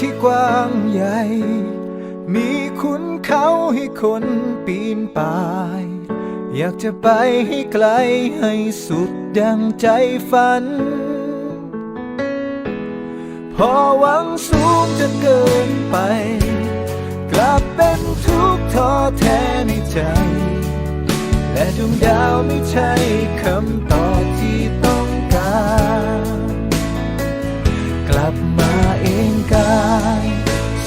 ที่กว้างใหญ่ มีคุณเขาให้คนปีนป่าย อยากจะไปให้ไกลให้สุดดังใจฝัน พอหวังสูงจนเกินไป กลับเป็นทุกข์ท้อแท้ในใจและดวงดาวไม่ใช่คำตอบที่ต้องการ กลับมาเอง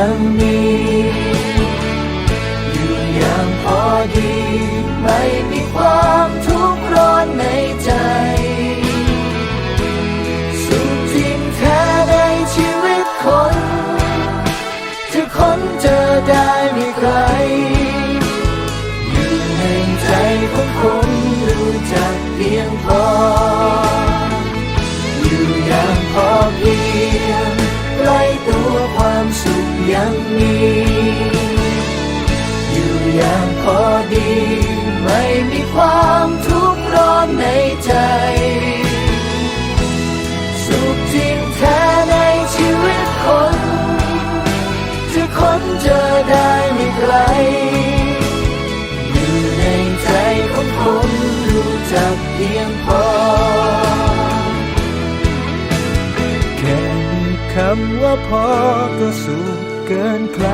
ยังมี อยู่อย่างพอดี ไม่มีความทุกข์ร้อนในใจสุขจริงแท้ในชีวิตคนจะค้นเจอได้ไม่ไกลอยู่ในใจของคนรู้จักเพียงพอ มีอยู่อย่างพอดี ไม่มีความทุกข์ร้อนในใจ สุขจริงแท้ในชีวิตคนจะค้นเจอได้ไม่ไกลอยู่ในใจของคนรู้จักเพียงพอแค่มีคำว่าพอก็สุข เกินใคร